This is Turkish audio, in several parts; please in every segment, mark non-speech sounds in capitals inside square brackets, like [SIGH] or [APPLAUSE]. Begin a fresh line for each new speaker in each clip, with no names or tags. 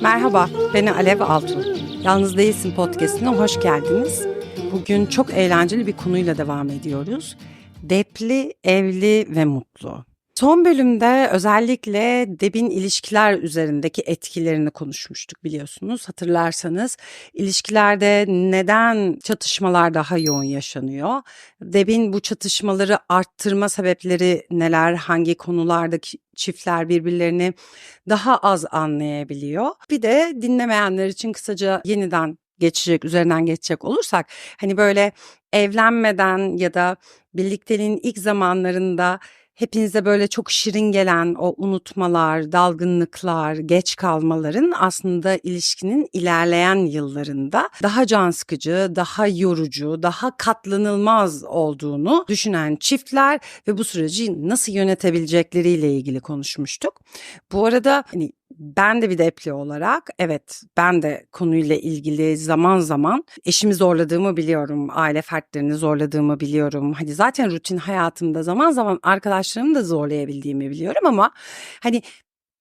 Merhaba, ben Alev Altun. Yalnız Değilsin podcastine hoş geldiniz. Bugün çok eğlenceli bir konuyla devam ediyoruz. Depli, evli ve mutlu. Son bölümde özellikle Deb'in ilişkiler üzerindeki etkilerini konuşmuştuk biliyorsunuz. Hatırlarsanız ilişkilerde neden çatışmalar daha yoğun yaşanıyor? Deb'in bu çatışmaları arttırma sebepleri neler? Hangi konulardaki çiftler birbirlerini daha az anlayabiliyor? Bir de dinlemeyenler için kısaca yeniden geçecek, üzerinden geçecek olursak hani böyle evlenmeden ya da birlikteliğin ilk zamanlarında hepinize böyle çok şirin gelen o unutmalar, dalgınlıklar, geç kalmaların aslında ilişkinin ilerleyen yıllarında daha can sıkıcı, daha yorucu, daha katlanılmaz olduğunu düşünen çiftler ve bu süreci nasıl yönetebilecekleriyle ilgili konuşmuştuk. Bu arada hani ben de bir depli olarak evet ben de konuyla ilgili zaman zaman eşimi zorladığımı biliyorum. Aile fertlerini zorladığımı biliyorum. Hani zaten rutin hayatımda zaman zaman arkadaşlarımı da zorlayabildiğimi biliyorum ama hani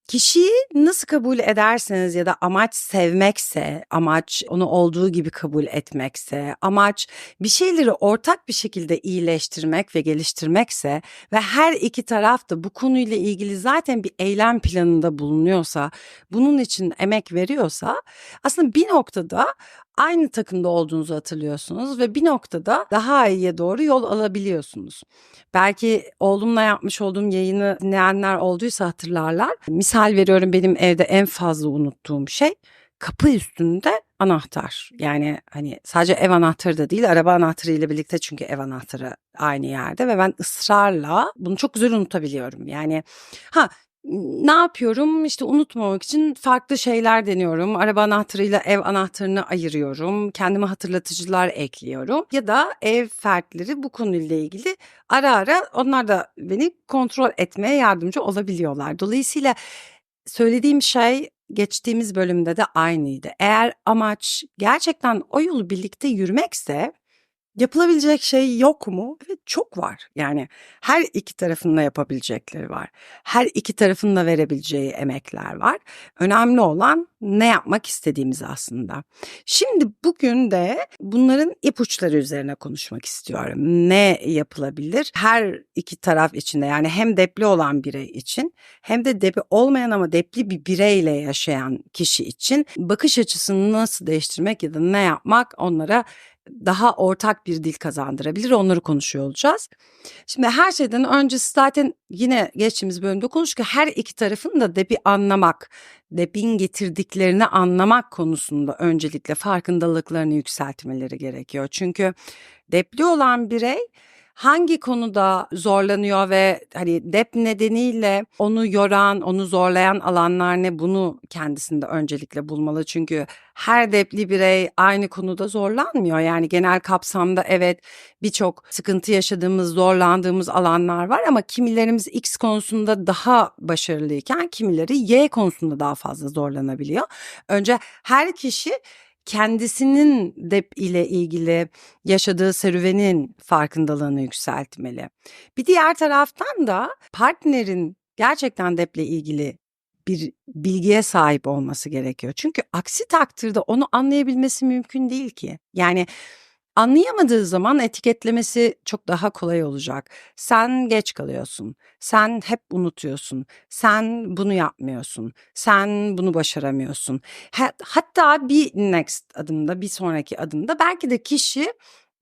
Kişiyi nasıl kabul ederseniz ya da amaç sevmekse, amaç onu olduğu gibi kabul etmekse, amaç bir şeyleri ortak bir şekilde iyileştirmek ve geliştirmekse ve her iki taraf da bu konuyla ilgili zaten bir eylem planında bulunuyorsa, bunun için emek veriyorsa aslında bir noktada aynı takımda olduğunuzu hatırlıyorsunuz ve bir noktada daha iyiye doğru yol alabiliyorsunuz. Belki oğlumla yapmış olduğum yayını dinleyenler olduysa hatırlarlar. Misal veriyorum benim evde en fazla unuttuğum şey kapı üstünde anahtar. Yani hani sadece ev anahtarı da değil araba anahtarı ile birlikte çünkü ev anahtarı aynı yerde ve ben ısrarla bunu çok güzel unutabiliyorum. Yani ha ne yapıyorum? İşte unutmamak için farklı şeyler deniyorum. Araba anahtarıyla ev anahtarını ayırıyorum. Kendime hatırlatıcılar ekliyorum. Ya da ev fertleri bu konuyla ilgili ara ara onlar da beni kontrol etmeye yardımcı olabiliyorlar. Dolayısıyla söylediğim şey geçtiğimiz bölümde de aynıydı. Eğer amaç gerçekten o yolu birlikte yürümekse Yapılabilecek şey yok mu? Evet çok var. Yani her iki tarafın da yapabilecekleri var. Her iki tarafın da verebileceği emekler var. Önemli olan ne yapmak istediğimiz aslında. Şimdi bugün de bunların ipuçları üzerine konuşmak istiyorum. Ne yapılabilir? Her iki taraf içinde yani hem depli olan birey için hem de depli olmayan ama depli bir bireyle yaşayan kişi için bakış açısını nasıl değiştirmek ya da ne yapmak onlara daha ortak bir dil kazandırabilir. Onları konuşuyor olacağız. Şimdi her şeyden önce zaten yine geçtiğimiz bölümde konuştuk her iki tarafın da debi anlamak, debin getirdiklerini anlamak konusunda öncelikle farkındalıklarını yükseltmeleri gerekiyor. Çünkü depli olan birey hangi konuda zorlanıyor ve hani dep nedeniyle onu yoran, onu zorlayan alanlar ne bunu kendisinde öncelikle bulmalı. Çünkü her depli birey aynı konuda zorlanmıyor. Yani genel kapsamda evet birçok sıkıntı yaşadığımız, zorlandığımız alanlar var ama kimilerimiz X konusunda daha başarılıyken kimileri Y konusunda daha fazla zorlanabiliyor. Önce her kişi kendisinin dep ile ilgili yaşadığı serüvenin farkındalığını yükseltmeli. Bir diğer taraftan da partnerin gerçekten deple ilgili bir bilgiye sahip olması gerekiyor. Çünkü aksi takdirde onu anlayabilmesi mümkün değil ki. Yani Anlayamadığı zaman etiketlemesi çok daha kolay olacak. Sen geç kalıyorsun. Sen hep unutuyorsun. Sen bunu yapmıyorsun. Sen bunu başaramıyorsun. Hatta bir next adımda, bir sonraki adımda belki de kişi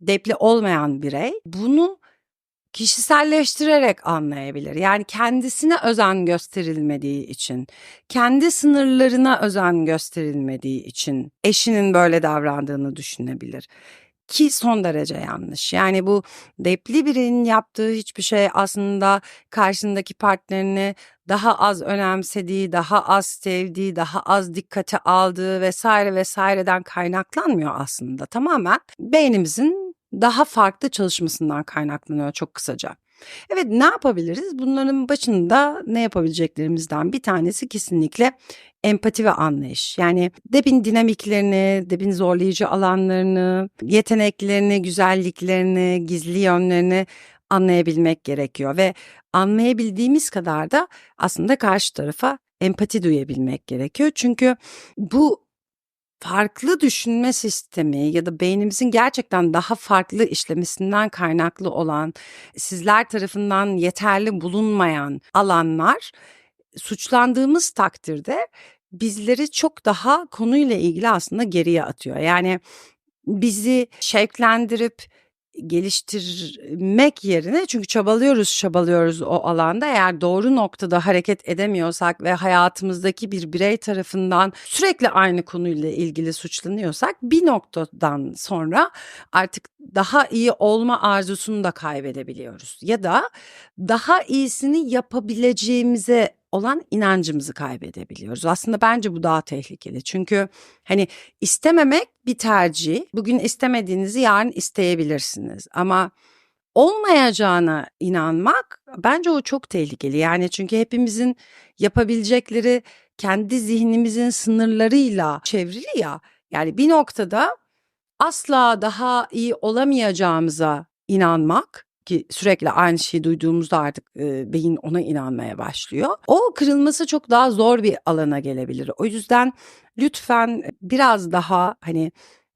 depli olmayan birey bunu kişiselleştirerek anlayabilir. Yani kendisine özen gösterilmediği için, kendi sınırlarına özen gösterilmediği için eşinin böyle davrandığını düşünebilir ki son derece yanlış. Yani bu depli birinin yaptığı hiçbir şey aslında karşısındaki partnerini daha az önemsediği, daha az sevdiği, daha az dikkate aldığı vesaire vesaireden kaynaklanmıyor aslında. Tamamen beynimizin daha farklı çalışmasından kaynaklanıyor çok kısaca. Evet ne yapabiliriz? Bunların başında ne yapabileceklerimizden bir tanesi kesinlikle empati ve anlayış. Yani Deb'in dinamiklerini, Deb'in zorlayıcı alanlarını, yeteneklerini, güzelliklerini, gizli yönlerini anlayabilmek gerekiyor ve anlayabildiğimiz kadar da aslında karşı tarafa empati duyabilmek gerekiyor. Çünkü bu farklı düşünme sistemi ya da beynimizin gerçekten daha farklı işlemesinden kaynaklı olan sizler tarafından yeterli bulunmayan alanlar suçlandığımız takdirde bizleri çok daha konuyla ilgili aslında geriye atıyor. Yani bizi şevklendirip geliştirmek yerine çünkü çabalıyoruz çabalıyoruz o alanda. Eğer doğru noktada hareket edemiyorsak ve hayatımızdaki bir birey tarafından sürekli aynı konuyla ilgili suçlanıyorsak bir noktadan sonra artık daha iyi olma arzusunu da kaybedebiliyoruz. Ya da daha iyisini yapabileceğimize olan inancımızı kaybedebiliyoruz. Aslında bence bu daha tehlikeli. Çünkü hani istememek bir tercih. Bugün istemediğinizi yarın isteyebilirsiniz. Ama olmayacağına inanmak bence o çok tehlikeli. Yani çünkü hepimizin yapabilecekleri kendi zihnimizin sınırlarıyla çevrili ya. Yani bir noktada asla daha iyi olamayacağımıza inanmak ki sürekli aynı şeyi duyduğumuzda artık e, beyin ona inanmaya başlıyor. O kırılması çok daha zor bir alana gelebilir. O yüzden lütfen biraz daha hani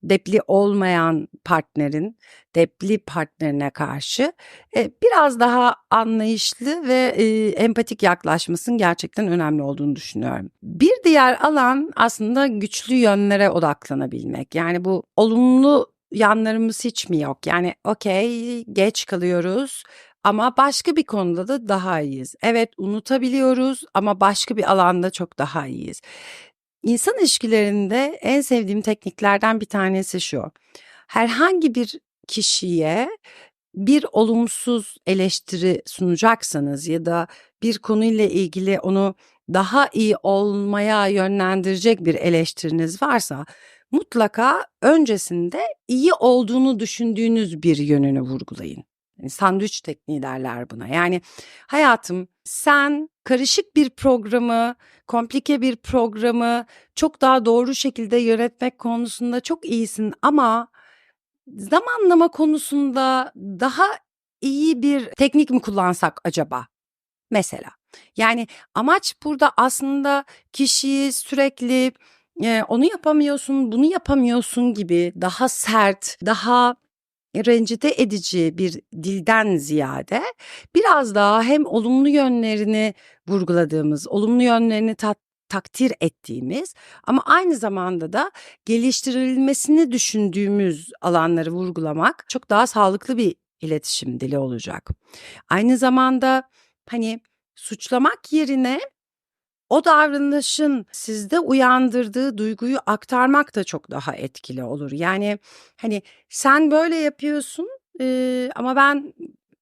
depli olmayan partnerin depli partnerine karşı e, biraz daha anlayışlı ve e, empatik yaklaşmasının gerçekten önemli olduğunu düşünüyorum. Bir diğer alan aslında güçlü yönlere odaklanabilmek. Yani bu olumlu yanlarımız hiç mi yok? Yani okey geç kalıyoruz ama başka bir konuda da daha iyiyiz. Evet unutabiliyoruz ama başka bir alanda çok daha iyiyiz. İnsan ilişkilerinde en sevdiğim tekniklerden bir tanesi şu. Herhangi bir kişiye bir olumsuz eleştiri sunacaksanız ya da bir konuyla ilgili onu daha iyi olmaya yönlendirecek bir eleştiriniz varsa mutlaka öncesinde iyi olduğunu düşündüğünüz bir yönünü vurgulayın. Yani sandviç tekniği derler buna. Yani hayatım sen karışık bir programı, komplike bir programı çok daha doğru şekilde yönetmek konusunda çok iyisin ama zamanlama konusunda daha iyi bir teknik mi kullansak acaba? Mesela. Yani amaç burada aslında kişiyi sürekli onu yapamıyorsun, bunu yapamıyorsun gibi daha sert, daha rencide edici bir dilden ziyade biraz daha hem olumlu yönlerini vurguladığımız, olumlu yönlerini tat, takdir ettiğimiz ama aynı zamanda da geliştirilmesini düşündüğümüz alanları vurgulamak çok daha sağlıklı bir iletişim dili olacak. Aynı zamanda hani suçlamak yerine o davranışın sizde uyandırdığı duyguyu aktarmak da çok daha etkili olur. Yani hani sen böyle yapıyorsun e, ama ben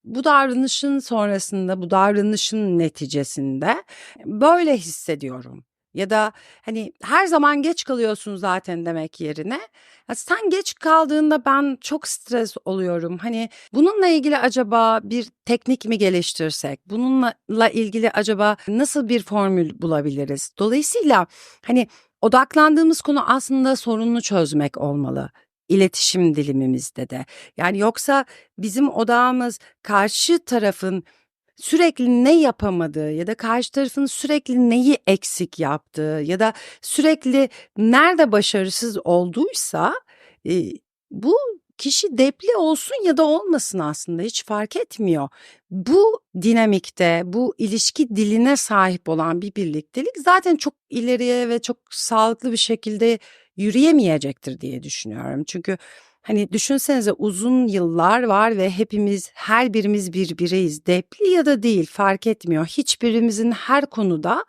bu davranışın sonrasında, bu davranışın neticesinde böyle hissediyorum. Ya da hani her zaman geç kalıyorsun zaten demek yerine ya sen geç kaldığında ben çok stres oluyorum. Hani bununla ilgili acaba bir teknik mi geliştirsek? Bununla ilgili acaba nasıl bir formül bulabiliriz? Dolayısıyla hani odaklandığımız konu aslında sorununu çözmek olmalı iletişim dilimimizde de. Yani yoksa bizim odağımız karşı tarafın sürekli ne yapamadığı ya da karşı tarafın sürekli neyi eksik yaptığı ya da sürekli nerede başarısız olduysa e, bu kişi depli olsun ya da olmasın aslında hiç fark etmiyor. Bu dinamikte, bu ilişki diline sahip olan bir birliktelik zaten çok ileriye ve çok sağlıklı bir şekilde yürüyemeyecektir diye düşünüyorum. Çünkü Hani düşünsenize uzun yıllar var ve hepimiz her birimiz bir bireyiz. Depli ya da değil fark etmiyor. Hiçbirimizin her konuda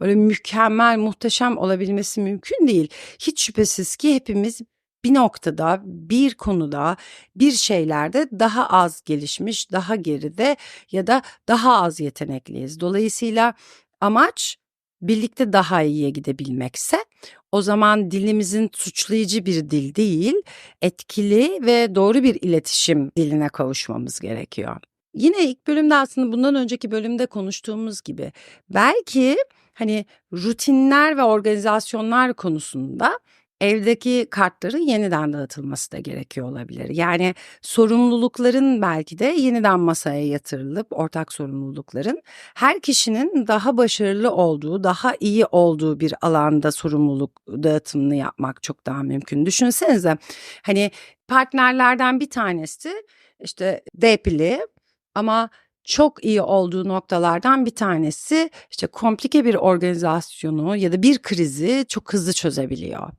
böyle mükemmel, muhteşem olabilmesi mümkün değil. Hiç şüphesiz ki hepimiz bir noktada, bir konuda, bir şeylerde daha az gelişmiş, daha geride ya da daha az yetenekliyiz. Dolayısıyla amaç birlikte daha iyiye gidebilmekse o zaman dilimizin suçlayıcı bir dil değil, etkili ve doğru bir iletişim diline kavuşmamız gerekiyor. Yine ilk bölümde aslında bundan önceki bölümde konuştuğumuz gibi belki hani rutinler ve organizasyonlar konusunda evdeki kartları yeniden dağıtılması da gerekiyor olabilir. Yani sorumlulukların belki de yeniden masaya yatırılıp ortak sorumlulukların her kişinin daha başarılı olduğu, daha iyi olduğu bir alanda sorumluluk dağıtımını yapmak çok daha mümkün. Düşünsenize hani partnerlerden bir tanesi işte depli ama çok iyi olduğu noktalardan bir tanesi işte komplike bir organizasyonu ya da bir krizi çok hızlı çözebiliyor.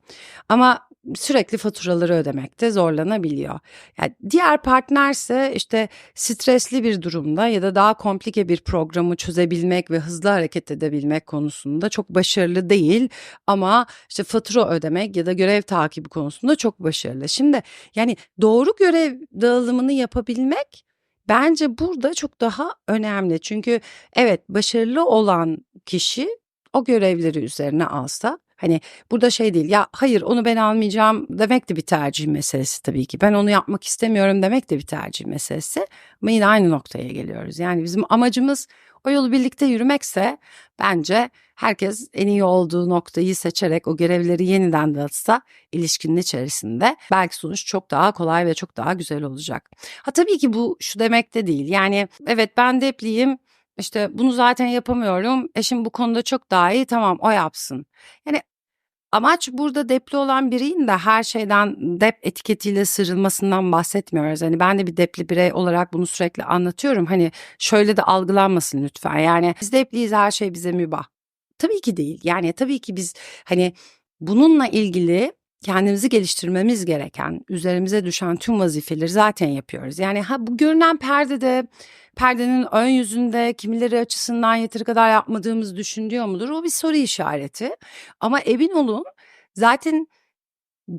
Ama sürekli faturaları ödemekte zorlanabiliyor. Yani diğer partnerse işte stresli bir durumda ya da daha komplike bir programı çözebilmek ve hızlı hareket edebilmek konusunda çok başarılı değil ama işte fatura ödemek ya da görev takibi konusunda çok başarılı. Şimdi yani doğru görev dağılımını yapabilmek Bence burada çok daha önemli. Çünkü evet başarılı olan kişi o görevleri üzerine alsa Hani burada şey değil ya hayır onu ben almayacağım demek de bir tercih meselesi tabii ki. Ben onu yapmak istemiyorum demek de bir tercih meselesi. Ama yine aynı noktaya geliyoruz. Yani bizim amacımız o yolu birlikte yürümekse bence herkes en iyi olduğu noktayı seçerek o görevleri yeniden dağıtsa ilişkinin içerisinde belki sonuç çok daha kolay ve çok daha güzel olacak. Ha tabii ki bu şu demek de değil. Yani evet ben depliyim işte bunu zaten yapamıyorum. Eşim bu konuda çok daha iyi tamam o yapsın. Yani Amaç burada depli olan bireyin de her şeyden dep etiketiyle sırılmasından bahsetmiyoruz. Hani ben de bir depli birey olarak bunu sürekli anlatıyorum. Hani şöyle de algılanmasın lütfen. Yani biz depliyiz her şey bize mübah. Tabii ki değil. Yani tabii ki biz hani bununla ilgili kendimizi geliştirmemiz gereken, üzerimize düşen tüm vazifeleri zaten yapıyoruz. Yani ha bu görünen perdede, perdenin ön yüzünde kimileri açısından yeteri kadar yapmadığımız düşünülüyor mudur? O bir soru işareti. Ama emin olun zaten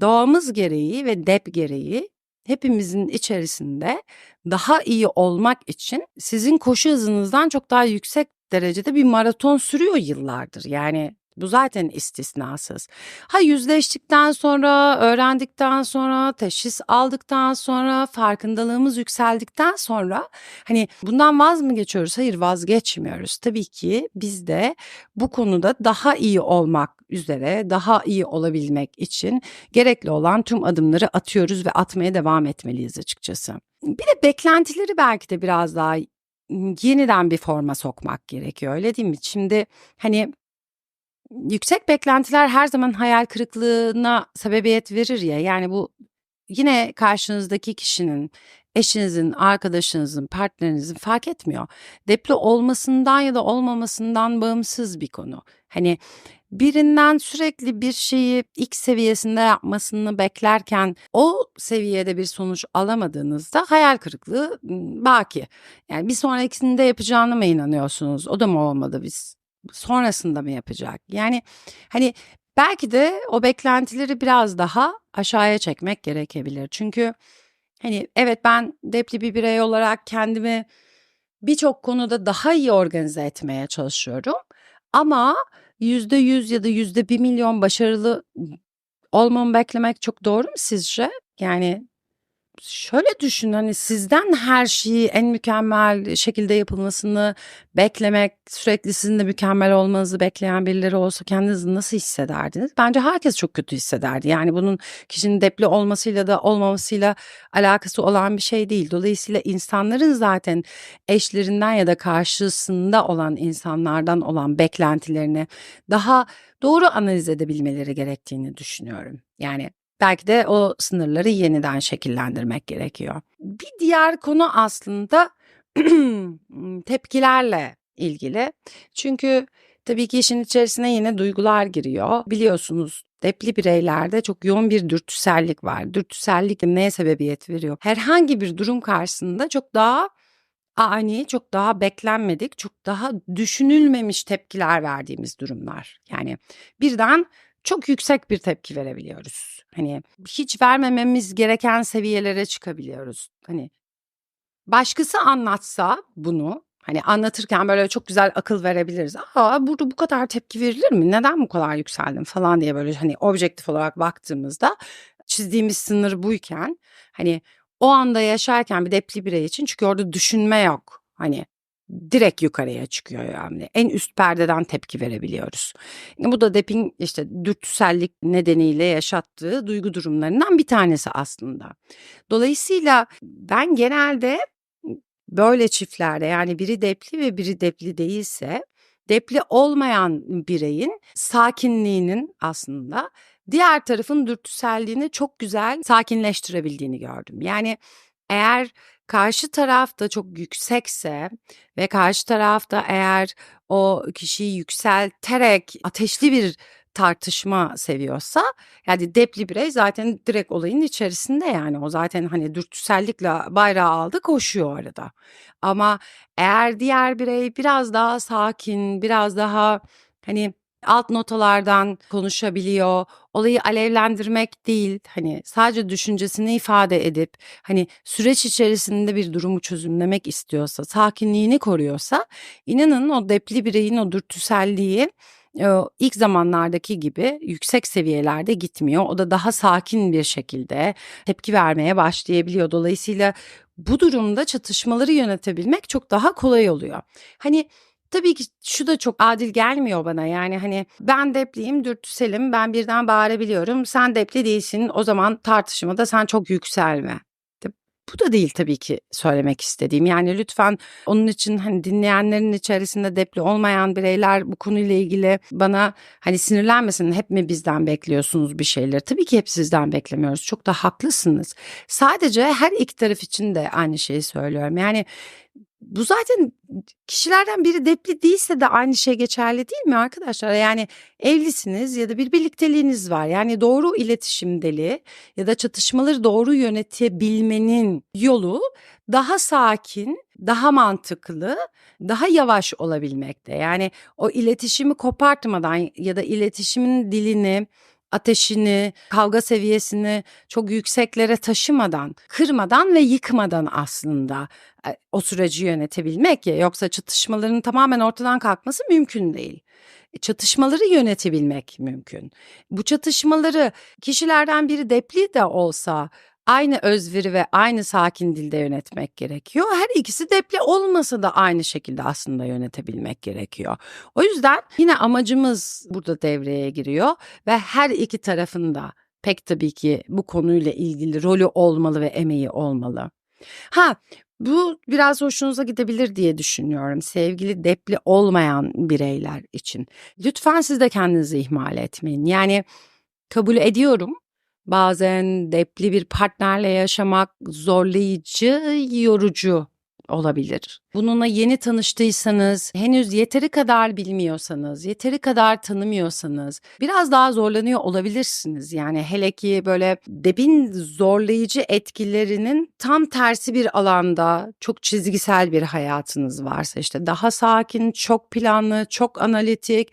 doğamız gereği ve dep gereği hepimizin içerisinde daha iyi olmak için sizin koşu hızınızdan çok daha yüksek derecede bir maraton sürüyor yıllardır. Yani bu zaten istisnasız. Ha yüzleştikten sonra, öğrendikten sonra, teşhis aldıktan sonra, farkındalığımız yükseldikten sonra hani bundan vaz mı geçiyoruz? Hayır vazgeçmiyoruz. Tabii ki biz de bu konuda daha iyi olmak üzere, daha iyi olabilmek için gerekli olan tüm adımları atıyoruz ve atmaya devam etmeliyiz açıkçası. Bir de beklentileri belki de biraz daha yeniden bir forma sokmak gerekiyor öyle değil mi? Şimdi hani yüksek beklentiler her zaman hayal kırıklığına sebebiyet verir ya. Yani bu yine karşınızdaki kişinin, eşinizin, arkadaşınızın, partnerinizin fark etmiyor. Depli olmasından ya da olmamasından bağımsız bir konu. Hani birinden sürekli bir şeyi ilk seviyesinde yapmasını beklerken o seviyede bir sonuç alamadığınızda hayal kırıklığı baki. Yani bir sonrakisinde yapacağına mı inanıyorsunuz? O da mı olmadı biz? Sonrasında mı yapacak? Yani hani belki de o beklentileri biraz daha aşağıya çekmek gerekebilir. Çünkü hani evet ben depli bir birey olarak kendimi birçok konuda daha iyi organize etmeye çalışıyorum. Ama yüzde yüz ya da yüzde bir milyon başarılı olmamı beklemek çok doğru mu sizce? Yani şöyle düşün hani sizden her şeyi en mükemmel şekilde yapılmasını beklemek, sürekli sizin de mükemmel olmanızı bekleyen birileri olsa kendinizi nasıl hissederdiniz? Bence herkes çok kötü hissederdi. Yani bunun kişinin depli olmasıyla da olmamasıyla alakası olan bir şey değil. Dolayısıyla insanların zaten eşlerinden ya da karşısında olan insanlardan olan beklentilerini daha doğru analiz edebilmeleri gerektiğini düşünüyorum. Yani Belki de o sınırları yeniden şekillendirmek gerekiyor. Bir diğer konu aslında [CLEARS THROAT] tepkilerle ilgili. Çünkü tabii ki işin içerisine yine duygular giriyor. Biliyorsunuz depli bireylerde çok yoğun bir dürtüsellik var. Dürtüsellik neye sebebiyet veriyor? Herhangi bir durum karşısında çok daha ani, çok daha beklenmedik, çok daha düşünülmemiş tepkiler verdiğimiz durumlar. Yani birden çok yüksek bir tepki verebiliyoruz. Hani hiç vermememiz gereken seviyelere çıkabiliyoruz. Hani başkası anlatsa bunu hani anlatırken böyle çok güzel akıl verebiliriz. Aa burada bu kadar tepki verilir mi? Neden bu kadar yükseldim falan diye böyle hani objektif olarak baktığımızda çizdiğimiz sınır buyken hani o anda yaşarken bir depli birey için çünkü orada düşünme yok. Hani direkt yukarıya çıkıyor yani. En üst perdeden tepki verebiliyoruz. Bu da depin işte dürtüsellik nedeniyle yaşattığı duygu durumlarından bir tanesi aslında. Dolayısıyla ben genelde böyle çiftlerde yani biri depli ve biri depli değilse depli olmayan bireyin sakinliğinin aslında diğer tarafın dürtüselliğini çok güzel sakinleştirebildiğini gördüm. Yani eğer karşı taraf da çok yüksekse ve karşı tarafta eğer o kişiyi yükselterek ateşli bir tartışma seviyorsa yani depli birey zaten direkt olayın içerisinde yani o zaten hani dürtüsellikle bayrağı aldı koşuyor arada. Ama eğer diğer birey biraz daha sakin, biraz daha hani alt notalardan konuşabiliyor. Olayı alevlendirmek değil, hani sadece düşüncesini ifade edip hani süreç içerisinde bir durumu çözümlemek istiyorsa, sakinliğini koruyorsa inanın o depli bireyin o dürtüselliği ilk zamanlardaki gibi yüksek seviyelerde gitmiyor. O da daha sakin bir şekilde tepki vermeye başlayabiliyor. Dolayısıyla bu durumda çatışmaları yönetebilmek çok daha kolay oluyor. Hani Tabii ki şu da çok adil gelmiyor bana yani hani ben depliyim dürtüselim ben birden bağırabiliyorum sen depli değilsin o zaman tartışmada sen çok yükselme. Bu da değil tabii ki söylemek istediğim. Yani lütfen onun için hani dinleyenlerin içerisinde depli olmayan bireyler bu konuyla ilgili bana hani sinirlenmesin. Hep mi bizden bekliyorsunuz bir şeyler? Tabii ki hep sizden beklemiyoruz. Çok da haklısınız. Sadece her iki taraf için de aynı şeyi söylüyorum. Yani bu zaten kişilerden biri depli değilse de aynı şey geçerli değil mi arkadaşlar? Yani evlisiniz ya da bir birlikteliğiniz var. Yani doğru iletişim deli ya da çatışmaları doğru yönetebilmenin yolu daha sakin, daha mantıklı, daha yavaş olabilmekte. Yani o iletişimi kopartmadan ya da iletişimin dilini ateşini, kavga seviyesini çok yükseklere taşımadan, kırmadan ve yıkmadan aslında e, o süreci yönetebilmek ya yoksa çatışmaların tamamen ortadan kalkması mümkün değil. E, çatışmaları yönetebilmek mümkün. Bu çatışmaları kişilerden biri depli de olsa aynı özveri ve aynı sakin dilde yönetmek gerekiyor. Her ikisi depli olmasa da aynı şekilde aslında yönetebilmek gerekiyor. O yüzden yine amacımız burada devreye giriyor ve her iki tarafında pek tabii ki bu konuyla ilgili rolü olmalı ve emeği olmalı. Ha bu biraz hoşunuza gidebilir diye düşünüyorum sevgili depli olmayan bireyler için. Lütfen siz de kendinizi ihmal etmeyin. Yani kabul ediyorum Bazen depli bir partnerle yaşamak zorlayıcı, yorucu olabilir. Bununla yeni tanıştıysanız, henüz yeteri kadar bilmiyorsanız, yeteri kadar tanımıyorsanız biraz daha zorlanıyor olabilirsiniz. Yani hele ki böyle debin zorlayıcı etkilerinin tam tersi bir alanda çok çizgisel bir hayatınız varsa işte daha sakin, çok planlı, çok analitik,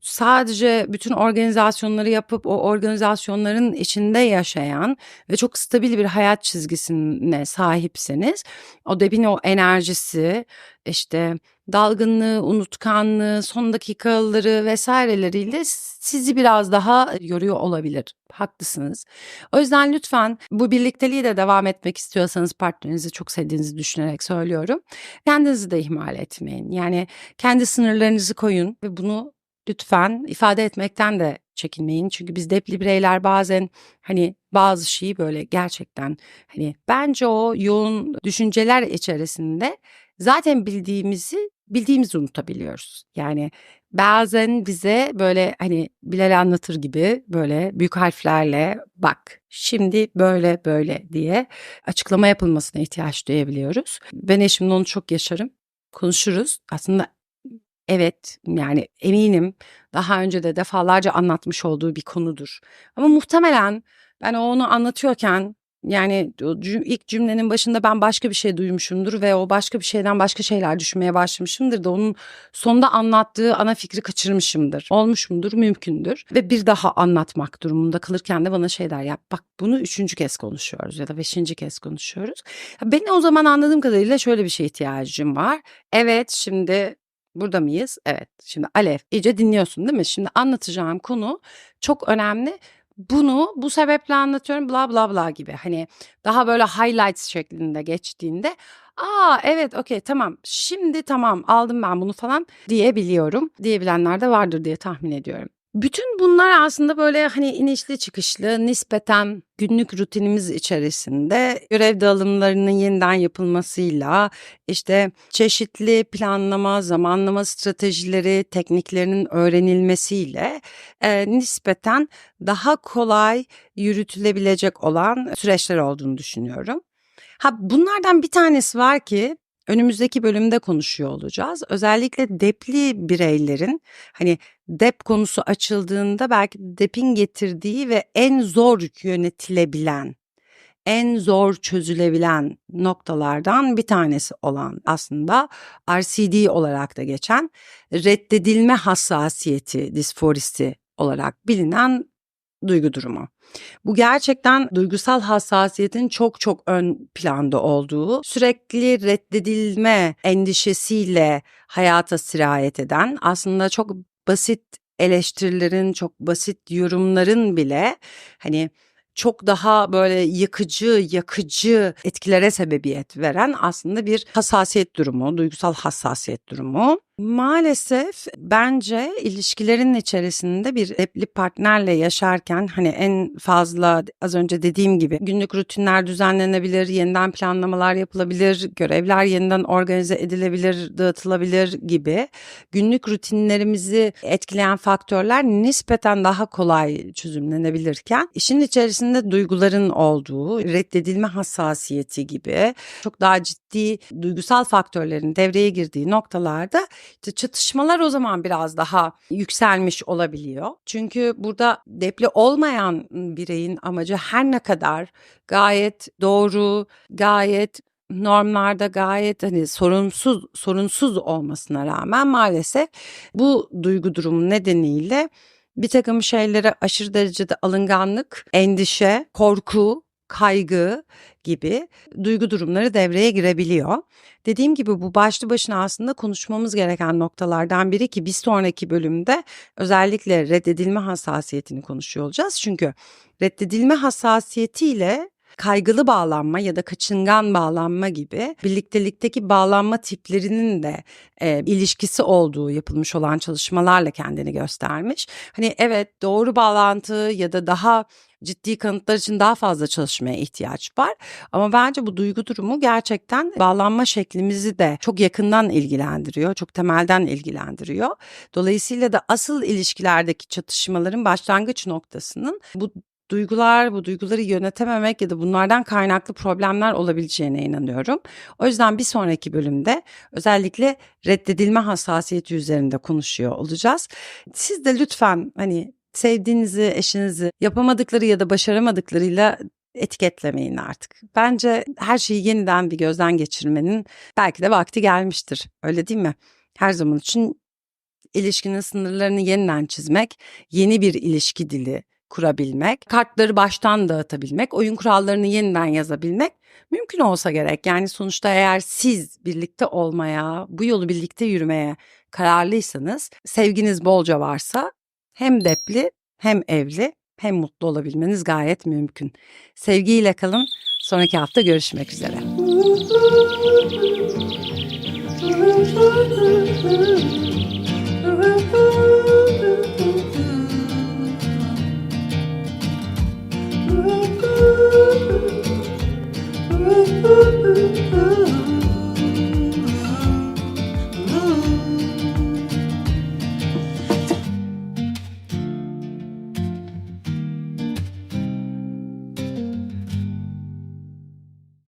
sadece bütün organizasyonları yapıp o organizasyonların içinde yaşayan ve çok stabil bir hayat çizgisine sahipseniz o debin o enerjisi işte dalgınlığı, unutkanlığı, son dakikaları vesaireleriyle sizi biraz daha yoruyor olabilir. Haklısınız. O yüzden lütfen bu birlikteliği de devam etmek istiyorsanız partnerinizi çok sevdiğinizi düşünerek söylüyorum. Kendinizi de ihmal etmeyin. Yani kendi sınırlarınızı koyun ve bunu lütfen ifade etmekten de çekinmeyin. Çünkü biz depli bireyler bazen hani bazı şeyi böyle gerçekten hani bence o yoğun düşünceler içerisinde zaten bildiğimizi bildiğimizi unutabiliyoruz. Yani bazen bize böyle hani Bilal anlatır gibi böyle büyük harflerle bak şimdi böyle böyle diye açıklama yapılmasına ihtiyaç duyabiliyoruz. Ben eşimle onu çok yaşarım. Konuşuruz. Aslında Evet, yani eminim daha önce de defalarca anlatmış olduğu bir konudur. Ama muhtemelen ben onu anlatıyorken yani ilk cümlenin başında ben başka bir şey duymuşumdur ve o başka bir şeyden başka şeyler düşünmeye başlamışımdır da onun sonunda anlattığı ana fikri kaçırmışımdır. Olmuşumdur, mümkündür ve bir daha anlatmak durumunda kalırken de bana şey der ya bak bunu üçüncü kez konuşuyoruz ya da beşinci kez konuşuyoruz. Ben o zaman anladığım kadarıyla şöyle bir şey ihtiyacım var. Evet şimdi Burada mıyız? Evet. Şimdi Alev iyice dinliyorsun değil mi? Şimdi anlatacağım konu çok önemli. bunu bu sebeple anlatıyorum bla bla bla gibi. Hani daha böyle highlights şeklinde geçtiğinde aa evet okey tamam şimdi tamam aldım ben bunu falan diyebiliyorum. Diyebilenler de vardır diye tahmin ediyorum. Bütün bunlar aslında böyle hani inişli çıkışlı nispeten günlük rutinimiz içerisinde görev dağılımlarının yeniden yapılmasıyla işte çeşitli planlama, zamanlama stratejileri, tekniklerinin öğrenilmesiyle e, nispeten daha kolay yürütülebilecek olan süreçler olduğunu düşünüyorum. Ha bunlardan bir tanesi var ki önümüzdeki bölümde konuşuyor olacağız. Özellikle depli bireylerin hani dep konusu açıldığında belki depin getirdiği ve en zor yönetilebilen, en zor çözülebilen noktalardan bir tanesi olan aslında RCD olarak da geçen reddedilme hassasiyeti disforisi olarak bilinen duygu durumu. Bu gerçekten duygusal hassasiyetin çok çok ön planda olduğu, sürekli reddedilme endişesiyle hayata sirayet eden, aslında çok basit eleştirilerin, çok basit yorumların bile hani çok daha böyle yıkıcı, yakıcı etkilere sebebiyet veren aslında bir hassasiyet durumu, duygusal hassasiyet durumu. Maalesef bence ilişkilerin içerisinde bir evli partnerle yaşarken hani en fazla az önce dediğim gibi günlük rutinler düzenlenebilir, yeniden planlamalar yapılabilir, görevler yeniden organize edilebilir, dağıtılabilir gibi günlük rutinlerimizi etkileyen faktörler nispeten daha kolay çözümlenebilirken işin içerisinde duyguların olduğu, reddedilme hassasiyeti gibi çok daha ciddi duygusal faktörlerin devreye girdiği noktalarda çatışmalar o zaman biraz daha yükselmiş olabiliyor. Çünkü burada depli olmayan bireyin amacı her ne kadar gayet doğru, gayet normlarda gayet hani sorunsuz sorunsuz olmasına rağmen maalesef bu duygu durumu nedeniyle bir takım şeylere aşırı derecede alınganlık, endişe, korku, kaygı gibi duygu durumları devreye girebiliyor. Dediğim gibi bu başlı başına aslında konuşmamız gereken noktalardan biri ki bir sonraki bölümde özellikle reddedilme hassasiyetini konuşuyor olacağız. Çünkü reddedilme hassasiyetiyle kaygılı bağlanma ya da kaçıngan bağlanma gibi birliktelikteki bağlanma tiplerinin de e, ilişkisi olduğu yapılmış olan çalışmalarla kendini göstermiş. Hani evet doğru bağlantı ya da daha ciddi kanıtlar için daha fazla çalışmaya ihtiyaç var. Ama bence bu duygu durumu gerçekten bağlanma şeklimizi de çok yakından ilgilendiriyor, çok temelden ilgilendiriyor. Dolayısıyla da asıl ilişkilerdeki çatışmaların başlangıç noktasının bu duygular, bu duyguları yönetememek ya da bunlardan kaynaklı problemler olabileceğine inanıyorum. O yüzden bir sonraki bölümde özellikle reddedilme hassasiyeti üzerinde konuşuyor olacağız. Siz de lütfen hani sevdiğinizi, eşinizi yapamadıkları ya da başaramadıklarıyla etiketlemeyin artık. Bence her şeyi yeniden bir gözden geçirmenin belki de vakti gelmiştir. Öyle değil mi? Her zaman için ilişkinin sınırlarını yeniden çizmek, yeni bir ilişki dili kurabilmek, kartları baştan dağıtabilmek, oyun kurallarını yeniden yazabilmek mümkün olsa gerek. Yani sonuçta eğer siz birlikte olmaya, bu yolu birlikte yürümeye kararlıysanız, sevginiz bolca varsa hem depli, hem evli, hem mutlu olabilmeniz gayet mümkün. Sevgiyle kalın. Sonraki hafta görüşmek üzere. Ooh, ooh, ooh.